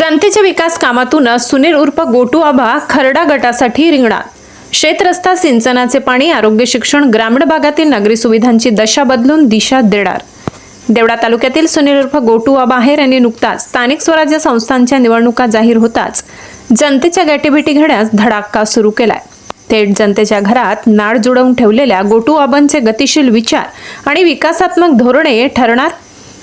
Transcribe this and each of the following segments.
जनतेच्या विकास कामातूनच सुनील उर्फ गोटू आबा खरडा गटासाठी रिंगणात. शेतरस्ता सिंचनाचे पाणी आरोग्य शिक्षण ग्रामीण भागातील नागरी सुविधांची दशा बदलून दिशा देणार. देवडा तालुक्यातील सुनील उर्फ गोटू आबा यांनी नुकताच स्थानिक स्वराज्य संस्थांच्या निवडणुका जाहीर होताच जनतेच्या गाठीभेटी घेण्यास धडाका सुरू केलाय. थेट जनतेच्या घरात नाड जुळवून ठेवलेल्या गोटू आबांचे गतिशील विचार आणि विकासात्मक धोरणे ठरणार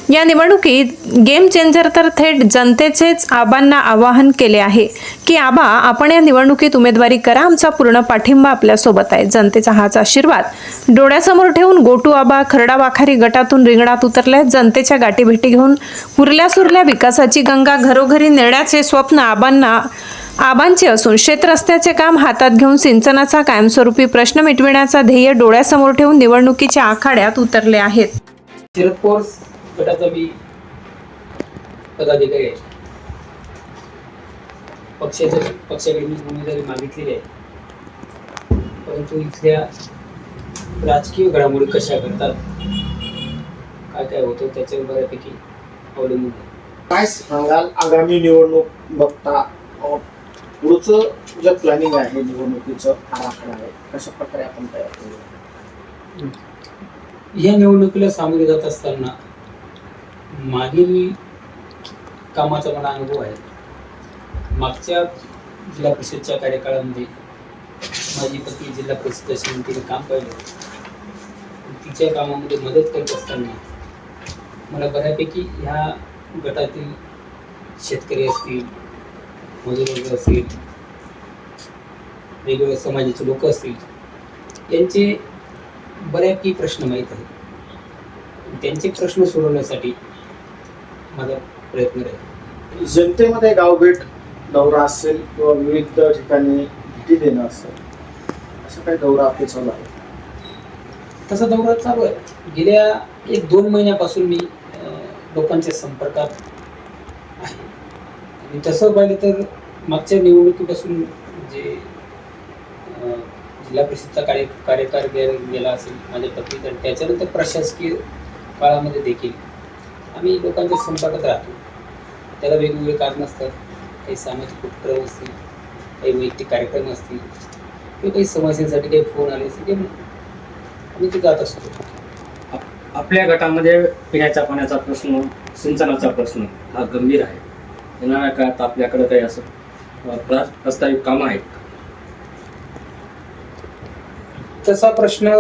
या निवडणुकीत गेम चेंजर तर थेट जनतेचेच आबांना आवाहन केले आहे की आबा आपण या निवडणुकीत उमेदवारी करा. आमचा पूर्ण पाठिंबा आपल्यासोबत आहे. जनतेचा हाच आशीर्वाद. डोळ्यासमोर ठेवून गोटू आबा खरडा वाखारी गटातून रिंगणात उतरल्या जनतेच्या गाठीभेटी घेऊन उरल्या सुरल्या विकासाची गंगा घरोघरी नेण्याचे स्वप्न आबांना आबांचे असून शेतरस्त्याचे काम हातात घेऊन सिंचनाचा कायमस्वरूपी प्रश्न मिटविण्याचा ध्येय डोळ्यासमोर ठेवून निवडणुकीच्या आखाड्यात उतरले आहेत. गटाचा मी पदाधिकारी आहे. पक्षाच्या पक्षाकडे मी उमेदवारी मागितलेली आहे. परंतु इथल्या राजकीय घडामोडी कशा घडतात काय काय होतं त्याच्यावर बऱ्यापैकी अवलंबून काय सांगाल? आगामी निवडणूक बघता पुढचं जे प्लॅनिंग आहे निवडणुकीचं आराखडा आहे कशा प्रकारे आपण तयार करू? या निवडणुकीला सामोरे जात असताना मागील कामाचा मला अनुभव आहे. मागच्या जिल्हा परिषदच्या कार्यकाळामध्ये माझी पत्नी जिल्हा परिषद अशी तिने काम पाहिलं. तिच्या कामामध्ये मदत करत असताना मला बऱ्यापैकी ह्या गटातील शेतकरी असतील मजूर वर्ग असतील वेगवेगळ्या समाजाचे लोक असतील यांचे बऱ्यापैकी प्रश्न माहीत आहेत. त्यांचे प्रश्न सोडवण्यासाठी माझा प्रयत्न राहील जनतेमध्ये गावभेट दौरा असेल किंवा विविध ठिकाणी भेटी देणं असेल असं काही दौरा आपले चालू आहे? तसा दौरा चालू आहे. गेल्या एक दोन महिन्यापासून मी लोकांच्या संपर्कात आहे. आणि तसं पाहिलं तर मागच्या निवडणुकीपासून जे जिल्हा परिषदचा कार्य कार्यकाळ गे- गेला असेल माझ्या पत्नीचा त्याच्यानंतर प्रशासकीय काळामध्ये देखील आम्ही लोकांच्या संपर्कात राहतो. त्याला वेगवेगळे कारण असतात. काही सामाजिक उपक्रम असतील काही वैयक्तिक कार्यक्रम असतील किंवा काही समस्यांसाठी काही फोन आले असतील ते आम्ही ते जात असतो. आपल्या गटामध्ये पिण्याच्या पाण्याचा प्रश्न सिंचनाचा प्रश्न हा गंभीर आहे. येणाऱ्या काळात आपल्याकडे काही असं प्रस्तावित कामं आहेत? तसा प्रश्न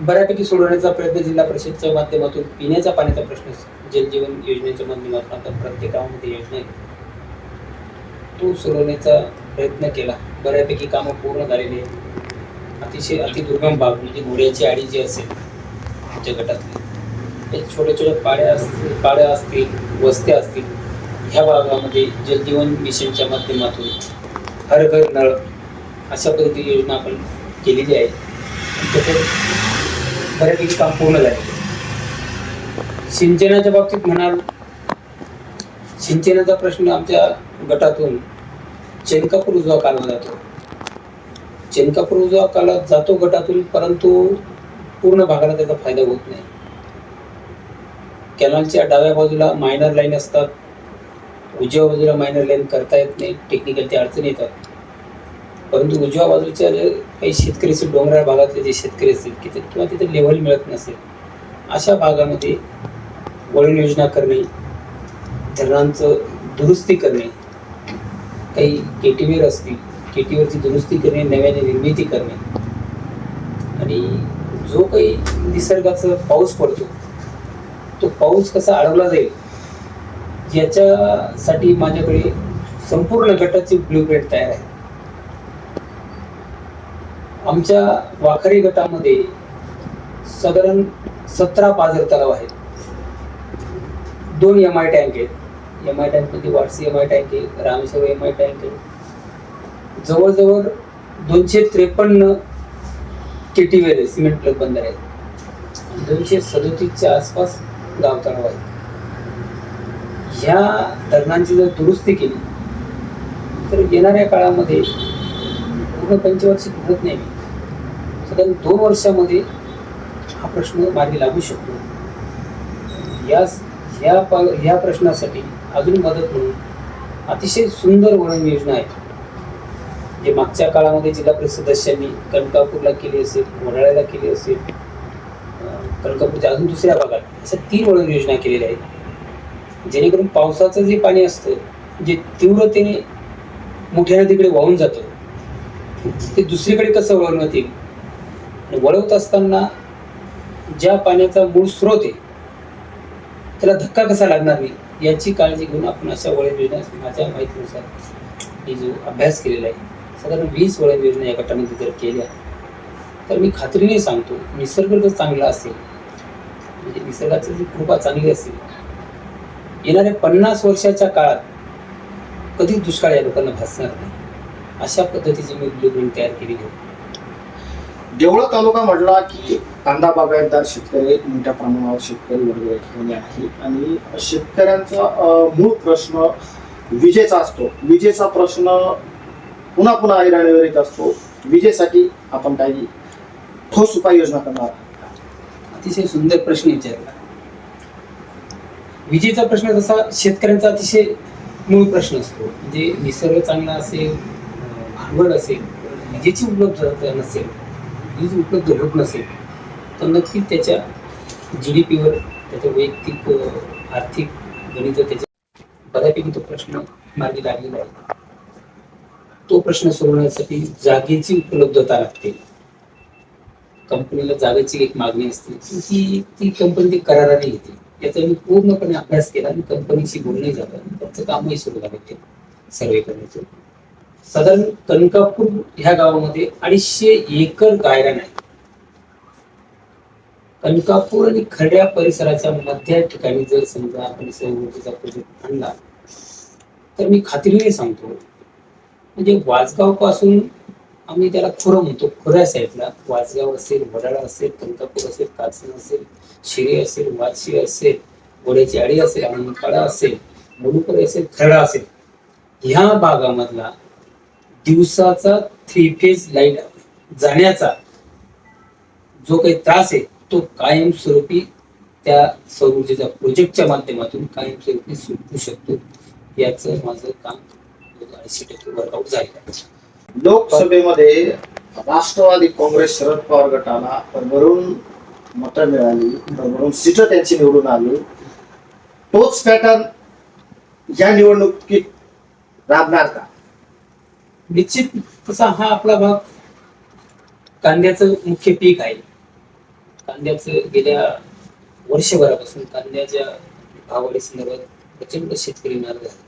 बऱ्यापैकी सोडवण्याचा प्रयत्न जिल्हा परिषदच्या माध्यमातून पिण्याच्या पाण्याचा प्रश्न जलजीवन योजनेच्या माध्यमातून आता प्रत्येक गावामध्ये योजना आहे तो सोडवण्याचा प्रयत्न केला. बऱ्यापैकी कामं पूर्ण झालेली आहेत. अतिशय अतिदुर्गम भाग म्हणजे घोड्याची आडी जी असेल आमच्या गटातली ते छोट्या छोट्या पाड्या असतील पाड्या असतील वस्त्या असतील ह्या भागामध्ये जलजीवन मिशनच्या माध्यमातून हर घर नळ अशा पद्धतीची योजना आपण केलेली आहे. आणि त्याच्यात बऱ्यापैकी काम पूर्ण झाले सिंचनाच्या बाबतीत म्हणाल सिंचनाचा प्रश्न आमच्या गटातून चेनकापूर उजवा कालवा जातो. चेनकापूर उजवा काला जातो गटातून परंतु पूर्ण भागाला त्याचा फायदा होत नाही. कॅनलच्या डाव्या बाजूला मायनर लाईन असतात. उजव्या बाजूला मायनर लाईन करता येत नाही. टेक्निकल त्या अडचणी येतात. परंतु उजव्या बाजूच्या जे काही शेतकरी असतील डोंगराळ भागातले जे शेतकरी असतील की ते किंवा तिथे लेव्हल मिळत नसेल अशा भागामध्ये वळण योजना करणे धरणांचं दुरुस्ती करणे काही केटीवेर असतील केटीवरची दुरुस्ती करणे नव्याने निर्मिती करणे. आणि जो काही निसर्गाचा पाऊस पडतो तो पाऊस कसा अडवला जाईल याच्यासाठी माझ्याकडे संपूर्ण गटाची ब्ल्यूप्रिंट तयार आहे. आमच्या वाखरी गटामध्ये साधारण सतरा पाझर तलाव आहेत. दोन एम आय टँक आहेत. एम आय टँकमध्ये वाटसी एम आय टँक आहे रामेश्वर एम आय टँक आहे. जवळजवळ दोनशे त्रेपन्न केटीवेर आहे सिमेंट प्लग बंदर आहेत. दोनशे सदोतीसच्या आसपास गाव आहेत. ह्या धरणांची जर दुरुस्ती केली तर येणाऱ्या काळामध्ये पूर्ण पंचवार्षिक म्हणत नाही. साधारण दोन वर्षामध्ये हा प्रश्न मार्गी लागू शकतो. या ह्या पा ह्या प्रश्नासाठी अजून मदत म्हणून अतिशय सुंदर वळण योजना आहे. जे मागच्या काळामध्ये जिल्हा परिषद सदस्यांनी कणकापूरला केली असेल वडाळ्याला केली असेल कणकापूरच्या अजून दुसऱ्या भागात अशा तीन वळण योजना केलेल्या आहेत. जेणेकरून पावसाचं जे पाणी असतं जे तीव्रतेने मोठ्या नदीकडे वाहून जातं ते दुसरीकडे कसं वळवण्यात येईल? वळवत असताना ज्या पाण्याचा मूळ स्रोत आहे त्याला धक्का कसा लागणार नाही याची काळजी घेऊन आपण अशा वळण योजना माझ्या माहितीनुसार मी जो अभ्यास केलेला आहे साधारण वीस वळण योजना या गटामध्ये जर केल्या तर मी खात्रीने सांगतो निसर्ग जर चांगला असेल म्हणजे निसर्गाची जी कृपा चांगली असेल येणाऱ्या पन्नास वर्षाच्या काळात कधी दुष्काळ या लोकांना भासणार नाही. अशा पद्धतीची मी ब्लूप्रिंट तयार केलेली होती देवळा तालुका म्हटला की कांदा बागायतदार शेतकरी मोठ्या प्रमाणावर शेतकरी वर्ग ठेवले आहे आणि शेतकऱ्यांचा मूळ प्रश्न विजेचा असतो. विजेचा प्रश्न पुन्हा पुन्हा ऐराणीवर येत असतो. विजेसाठी आपण काही ठोस उपाययोजना करणार अतिशय सुंदर प्रश्न विचारला. विजेचा प्रश्न जसा शेतकऱ्यांचा अतिशय मूळ प्रश्न असतो. म्हणजे निसर्ग चांगला असेल भांडवल असेल विजेची उपलब्धता नसेल वीज उपलब्ध होत नसेल तर नक्की त्याच्या जी डी पीवर त्याच्या वैयक्तिक आर्थिक गणित त्याच्या बऱ्यापैकी तो प्रश्न मार्गी लागलेला आहे. तो प्रश्न सोडवण्यासाठी जागेची उपलब्धता लागते. कंपनीला जागेची एक मागणी असते ती ती कंपनी ती कराराने घेते याचा मी पूर्णपणे अभ्यास केला आणि कंपनीशी बोलणंही झालं. आणि त्यांचं कामही सुरू झालं ते सर्वे करण्याचं साधारण कणकापूर ह्या गावामध्ये अडीचशे एकर गायरान आहे कणकापूर आणि खड्या परिसराच्या मध्य ठिकाणी जर समजा आपण सहमतीचा प्रोजेक्ट आणला तर मी खात्रीने सांगतो म्हणजे वाजगावपासून आम्ही त्याला खुरं म्हणतो खुऱ्या साईडला. वाजगाव असेल वडाळा असेल कणकापूर असेल काचन असेल शिरे असेल वाशी असेल गोड्याची आडी असेल आनंदपाडा असेल मुलुकर असेल खरडा असेल ह्या भागामधला दिवसाचा थ्री फेज लाइट जाण्याचा जो काही त्रास आहे तो कायमस्वरूपी त्या सौर ऊर्जेच्या प्रोजेक्टच्या माध्यमातून कायमस्वरूपी सुटू शकतो. याचं माझं काम ऐंशी टक्के वर्कआउट झालेलं आहे. लोकसभेमध्ये राष्ट्रवादी काँग्रेस शरद पवार गटाला भरभरून मतं मिळाली भरभरून सीट त्यांची निवडून आली. तोच पॅटर्न या निवडणुकीत राबणार का? निश्चित तसा हा आपला भाग कांद्याचं मुख्य पीक आहे. कांद्याचं गेल्या वर्षभरापासून कांद्याच्या भावाडी संदर्भात प्रचंड शेतकरी नाराज आहे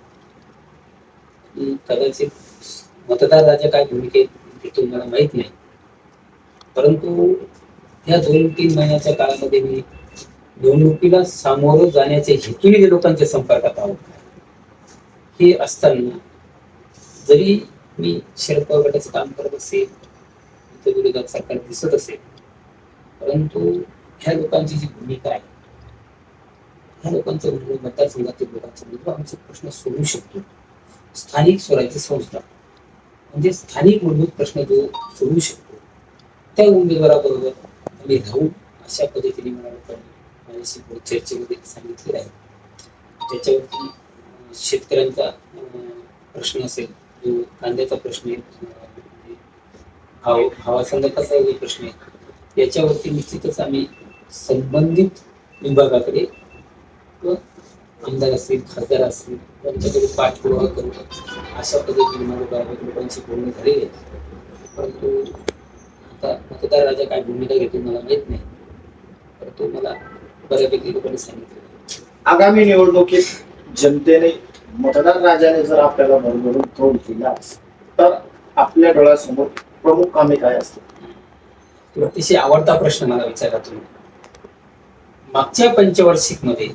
कदाचित मतदार राजा काय भूमिकेत घेतो मला माहीत नाही. परंतु या दोन तीन महिन्याच्या काळामध्ये मी निवडणुकीला सामोरं जाण्याच्या हेतूने लोकांच्या संपर्कात आहोत हे असताना जरी मी शरद गटाचं काम करत असेल इतर विरोधात सरकार दिसत असेल परंतु ह्या लोकांची जी भूमिका आहे ह्या लोकांचा विरोध मतदारसंघातील लोकांचा विरोध आमचे प्रश्न सोडू शकतो. स्थानिक स्वराज्य संस्था म्हणजे स्थानिक मूलभूत प्रश्न जो सोडू शकतो त्या उमेदवाराबरोबर आम्ही राहू अशा पद्धतीने मला लोकांनी माझ्याशी चर्चेमध्ये सांगितलेलं आहे. त्याच्यावरती शेतकऱ्यांचा प्रश्न असेल जो कांद्याचा प्रश्न आहे. भाव भावासंदर्भाचा जो प्रश्न आहे. याच्यावरती निश्चितच आम्ही संबंधित विभागाकडे आमदार असतील खासदार असतील त्यांच्याकडे पाठपुरावा करू. अशा पद्धतीने माझ्या बऱ्यापैकी लोकांशी बोलणं झालेले आहे. परंतु आता मतदार राजा काय भूमिका घेतो मला माहीत नाही. परंतु मला बऱ्यापैकी लोकांनी सांगितलं. आगामी निवडणुकीत जनतेने मतदार राजाने जर आपल्याला भरभरून तोड केला तर आपल्या डोळ्यासमोर प्रमुख कामे काय असतील? अतिशय आवडता प्रश्न मला विचारला तुम्ही. मागच्या पंचवार्षिकमध्ये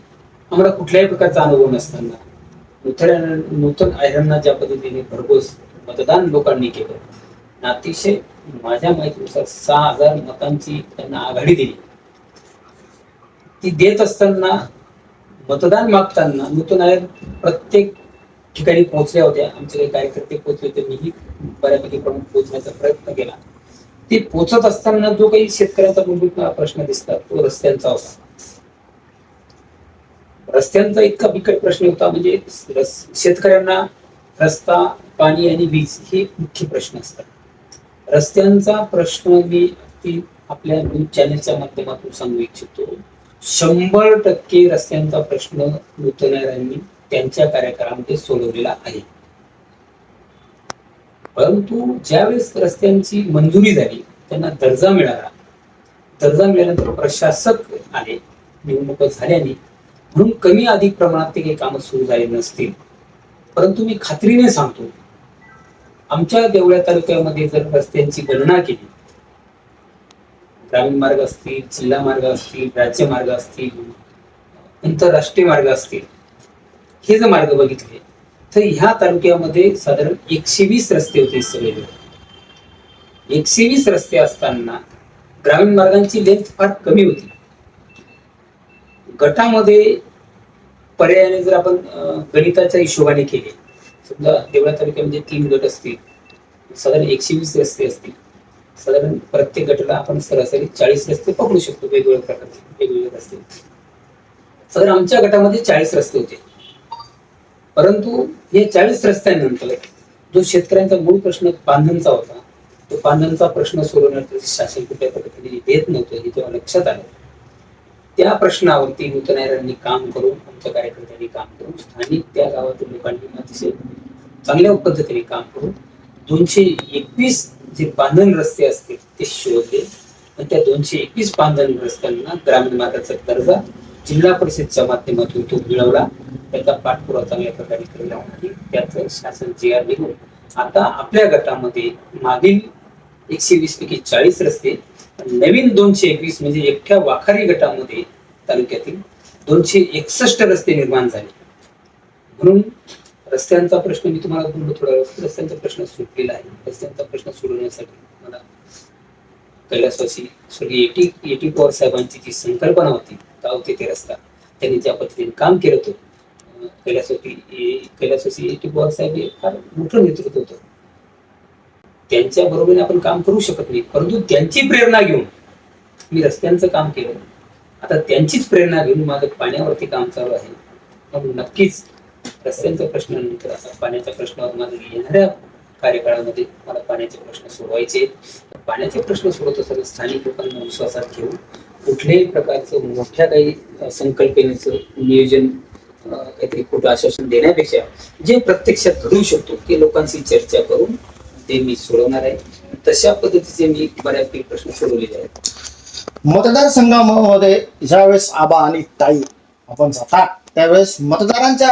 आम्हाला कुठल्याही प्रकारचा अनुभव नसताना नूतन नूतन आयरांना ज्या पद्धतीने भरघोस मतदान लोकांनी केलं अतिशय माझ्या माहितीनुसार सहा हजार मतांची त्यांना आघाडी दिली. ती देत असताना मतदान मागताना नूतन आयोग प्रत्येक ठिकाणी पोहोचल्या होत्या. आमचे काही कार्यकर्ते पोहोचले होते. मीही बऱ्यापैकी प्रमुख पोहोचण्याचा प्रयत्न केला. ते पोचत असताना जो काही शेतकऱ्याचा मूलभूत प्रश्न दिसला तो रस्त्यांचा होता. रस्त्यांचा इतका बिकट प्रश्न होता. म्हणजे शेतकऱ्यांना रस्ता पाणी आणि वीज हे मुख्य प्रश्न असतात. रस्त्यांचा प्रश्न मी आपल्या न्यूज चॅनलच्या माध्यमातून सांगू इच्छितो. शंभर टक्के रस्त्यांचा प्रश्न नूतनाऱ्यांनी त्यांच्या कार्यकाळामध्ये सोडवलेला आहे. परंतु ज्यावेळेस रस्त्यांची मंजुरी झाली त्यांना दर्जा मिळाला. दर्जा मिळाल्यानंतर प्रशासक आले निवडणुका झाल्याने. म्हणून कमी अधिक प्रमाणात ते काही कामं सुरू झाले नसतील. परंतु मी खात्रीने सांगतो आमच्या देवळ्या तालुक्यामध्ये जर रस्त्यांची गणना केली ग्रामीण मार्ग असतील जिल्हा मार्ग असतील राज्य मार्ग असतील आंतरराष्ट्रीय मार्ग असतील हे जर मार्ग बघितले तर ह्या तालुक्यामध्ये साधारण एकशे वीस रस्ते होते सगळे. एकशे वीस रस्ते असताना ग्रामीण मार्गांची लेंथ फार कमी होती. गटामध्ये पर्यायाने जर आपण गणिताच्या हिशोबाने केले समजा देवळा तालुक्यामध्ये तीन गट असतील साधारण एकशे वीस रस्ते असतील. साधारण प्रत्येक गटाला आपण सरासरी चाळीस रस्ते पकडू शकतो वेगवेगळ्या प्रकारचे वेगवेगळे रस्ते. साधारण आमच्या गटामध्ये चाळीस रस्ते होते. परंतु हे चाळीस रस्त्यानंतर जो शेतकऱ्यांचा मूळ प्रश्न बांधणचा होता तो बांधणचा प्रश्न सोडवण्याचं शासन कुठल्या पद्धतीने देत नव्हतं हे जेव्हा लक्षात आलं त्या प्रश्नावरती नूतनायरांनी काम करून आमच्या कार्यकर्त्यांनी काम करून स्थानिक त्या गावातील लोकांनी अतिशय चांगल्या पद्धतीने काम करून दोनशे एकवीस जे बांधण रस्ते असतील ते शोधले. आणि त्या दोनशे एकवीस बांधण रस्त्यांना ग्रामीण मार्गाचा दर्जा जिल्हा परिषदच्या माध्यमातून तो मिळवला. त्याचा पाठपुरावा चांगल्या प्रकारे केला आणि त्याचं शासन जे आर निघून आता आपल्या गटामध्ये मागील एकशे वीस पैकी चाळीस रस्ते नवीन दोनशे एकवीस म्हणजे एकट्या वाखारी गटामध्ये तालुक्यातील दोनशे एकसष्ट रस्ते निर्माण झाले. म्हणून रस्त्यांचा प्रश्न मी तुम्हाला बोललो थोडा वेळ रस्त्यांचा प्रश्न सुटलेला आहे. रस्त्यांचा प्रश्न सोडवण्यासाठी मला कैलासवासी स्वर्गीय एटी एटी पवार साहेबांची जी संकल्पना होती गाव ते रस्ता त्यांनी ज्या पद्धतीने काम केलं होतं कैलासवासी कैलासवासी एटी पवार साहेब हे फार मोठं नेतृत्व होतं. त्यांच्या बरोबरीने आपण काम करू शकत नाही परंतु त्यांची प्रेरणा घेऊन मी रस्त्यांचं काम केलं. आता त्यांचीच प्रेरणा घेऊन माझं पाण्यावरती काम चालू आहे. म्हणून नक्कीच रस्त्यांच्या प्रश्नानंतर आता पाण्याच्या प्रश्नावर माझं येणाऱ्या कार्यकाळामध्ये मला पाण्याचे प्रश्न सोडवायचे पाण्याचे प्रश्न सोडवत असताना स्थानिक लोकांना विश्वासात घेऊन कुठल्याही प्रकारचं मोठ्या काही संकल्पनेचं नियोजन काहीतरी खोटं आश्वासन देण्यापेक्षा जे प्रत्यक्षात घडू शकतो ते लोकांशी चर्चा करून ते मी सोडवणार आहे. तशा पद्धतीचे मी बऱ्यापैकी प्रश्न सोडवलेले आहेत. मतदारसंघामध्ये ज्यावेळेस आबा आणि ताई आपण जातात त्यावेळेस मतदारांच्या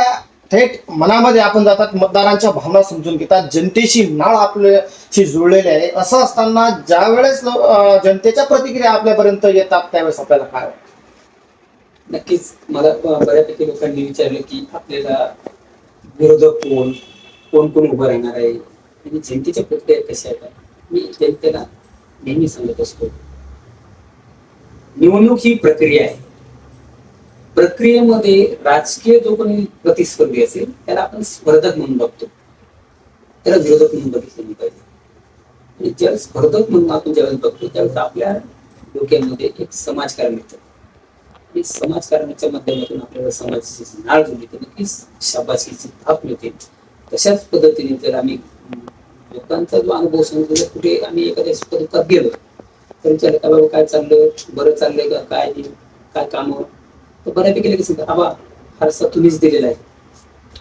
थेट मनामध्ये आपण जातात मतदारांच्या भावना समजून घेतात जनतेशी नाळ आपल्याशी जुळलेली आहे. असं असताना ज्यावेळेस वेळेस जनतेच्या प्रतिक्रिया आपल्यापर्यंत येतात त्यावेळेस आपल्याला काय नक्कीच. मला बऱ्यापैकी लोकांनी विचारलं की आपल्याला विरोधक कोण? कोण कोण उभं राहणार आहे? आणि जनतेच्या प्रतिक्रिया कशा आहेत मी जनतेला नेहमी सांगत असतो. निवडणूक ही प्रक्रिया आहे. प्रक्रियेमध्ये राजकीय जो कोणी प्रतिस्पर्धी असेल त्याला आपण स्पर्धक म्हणून बघतो. त्याला विरोधक म्हणून बघितलं पाहिजे. आणि ज्यावेळेस स्पर्धक म्हणून आपण ज्यावेळेस बघतो त्यावेळेस आपल्या डोक्यामध्ये एक समाजकारण येतं. आणि समाजकारणाच्या माध्यमातून आपल्याला समाजाची नाळ जोडली तर नक्कीच शाबाशीची थाप मिळते. तशाच पद्धतीने जर आम्ही लोकांचा जो अनुभव सांगतो जर कुठे आम्ही एखाद्या स्पर्धकात गेलो तर विचारलं का बाबा काय चाललं बरं चाललंय का? काय काय कामं? तर बऱ्यापैकी लगेच सांगतात, आबा फारसा तुम्हीच दिलेला आहे.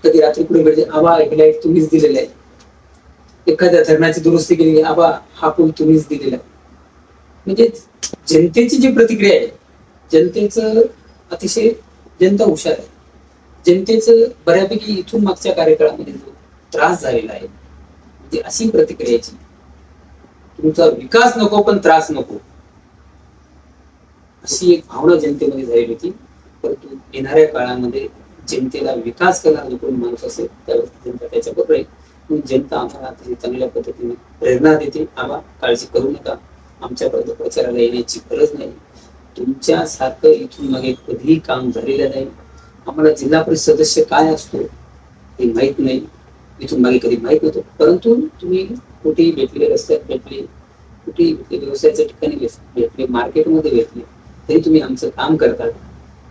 कधी रात्री कुठे भेटते आबा हे लाइट तुम्हीच दिलेलं आहे. एखाद्या धरणाची दुरुस्ती केली आबा हा पूल तुम्हीच दिलेला आहे. म्हणजे जनतेची जी प्रतिक्रिया आहे जनतेचं अतिशय जनता हुशार आहे. जनतेचं बऱ्यापैकी इथून मागच्या कार्यकाळामध्ये जो त्रास झालेला आहे म्हणजे अशी प्रतिक्रियाची तुमचा विकास नको पण त्रास नको. अशी एक भावना जनतेमध्ये झालेली होती. परंतु येणाऱ्या काळामध्ये जनतेला विकास करणारा जो कोणी माणूस असेल त्यावेळेस जनता त्याच्याबरोबर आहे. जनता आम्हाला अतिशय चांगल्या पद्धतीने प्रेरणा देते. आम्हा काळजी करू नका. आमच्यापर्यंत प्रचाराला येण्याची गरज नाही. तुमच्या सारखं इथून मागे कधीही काम झालेलं नाही. आम्हाला जिल्हा परिषद सदस्य काय असतो हे माहीत नाही. इथून मागे कधी माहीत नव्हतं. परंतु तुम्ही कुठेही भेटले रस्त्यात भेटले कुठेही भेटले व्यवसायाच्या ठिकाणी भेटले मार्केटमध्ये भेटले तरी तुम्ही आमचं काम करतात.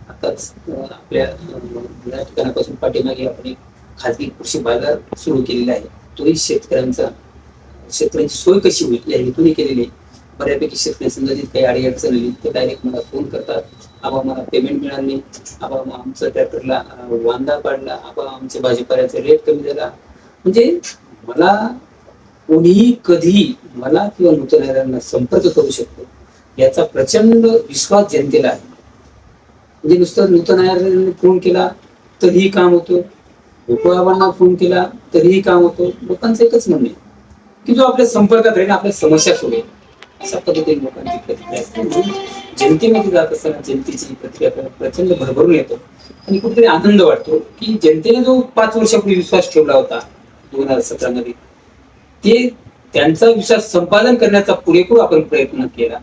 आताच आपल्या अं, ठिकाणापासून पाठीमागे आपण एक खाजगी कृषी बाजार सुरू केलेला आहे. तोही शेतकऱ्यांचा शेतकऱ्यांची सोय कशी होईल या हेतूने केलेली आहे. बऱ्यापैकी शेतकरी संबंधित काही अडीअडचण आली ते डायरेक्ट मला फोन करतात. आबा मला पेमेंट मिळालं नाही. आबा आमचं ट्रॅक्टरला वांदा पाडला. आबा आमच्या भाजीपाल्याचा रेट कमी झाला. म्हणजे मला कोणीही कधी मला किंवा नूतन संपर्क करू शकतो. याचा प्रचंड विश्वास जनतेला आहे. म्हणजे नुसतं नूतन आयारांनी फोन केला तरीही काम होतं. गोकुळाबांना फोन केला तरीही काम होतं. लोकांचं एकच म्हणणे की जो आपल्या संपर्कात राहील आपल्या समस्या सोडेल अशा पद्धतीने लोकांची प्रतिक्रिया असते. म्हणून जनतेमध्ये जात असताना जनतेची प्रतिक्रिया प्रचंड भरभरून येतो. आणि कुठेतरी आनंद वाटतो की जनतेने जो पाच वर्षापूर्वी विश्वास ठेवला होता दोन हजार सतरा मध्ये ते त्यांचा विश्वास संपादन करण्याचा पुरेपूर आपण प्रयत्न केला.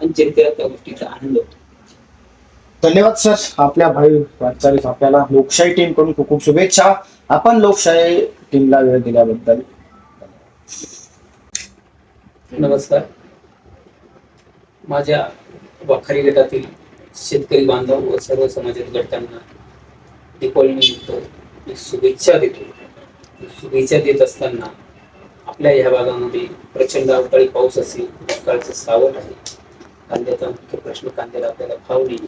आणि जनतेला त्या गोष्टीचा आनंद होतो. धन्यवाद सर. आपल्या भाई वाटचालीस आपल्याला लोकशाही टीमकडून खूप खूप शुभेच्छा. आपण लोकशाही टीमला वेळ दिल्याबद्दल. नमस्कार. माझ्या वाखारी गटातील शेतकरी बांधव व सर्व समाजातील गटांना दीपावलीनिमित्त मी शुभेच्छा देतो. शुभेच्छा देत असताना आपल्या ह्या भागामध्ये प्रचंड अवकाळी पाऊस असेल दुष्काळचं सावट आहे. कांद्याचा मुख्य प्रश्न कांद्याला आपल्याला भाव नाही.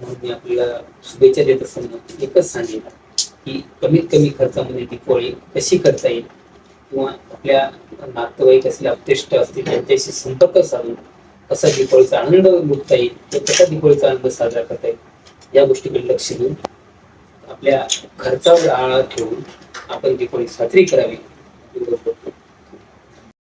म्हणून मी आपल्याला शुभेच्छा देत असताना एकच सांगेन की कमीत कमी खर्चामध्ये दीपावली कशी करता येईल किंवा आपल्या नातेवाईक असले अपतेष्ट असतील त्यांच्याशी संपर्क साधून कसा दीपावलीचा आनंद लुटता येईल किंवा कसा दीपावलीचा आनंद साजरा करता येईल या गोष्टीकडे लक्ष देऊन आपल्या खर्चावर आळा ठेवून आपण दीपावली साजरी करावी. एवढं